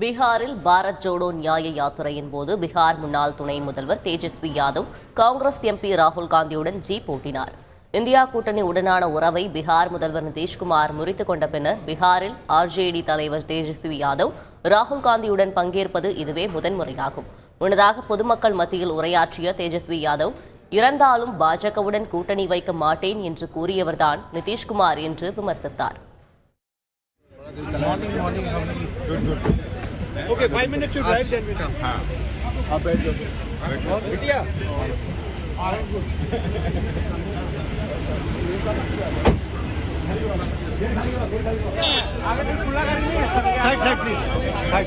பீகாரில் பாரத் ஜோடோ நியாய யாத்திரையின் போது பீகார் முன்னாள் துணை முதல்வர் தேஜஸ்வி யாதவ் காங்கிரஸ் எம்பி ராகுல் காந்தியுடன் ஜீப் ஓட்டினார். இந்தியா கூட்டணி உடனான உறவை பீகார் முதல்வர் நிதிஷ்குமார் முறித்து கொண்ட பின்னர் பீகாரில் ஆர்ஜேடி தலைவர் தேஜஸ்வி யாதவ் ராகுல் காந்தியுடன் பங்கேற்பது இதுவே முதன்முறையாகும். முன்னதாக பொதுமக்கள் மத்தியில் உரையாற்றிய தேஜஸ்வி யாதவ் இறந்தாலும் பாஜகவுடன் கூட்டணி வைக்க மாட்டேன் என்று கூறியவர்தான் நிதிஷ்குமார் என்று விமர்சித்தார். Okay five minute to drive then आप बैठ साइड साइड प्लीज़ साइड।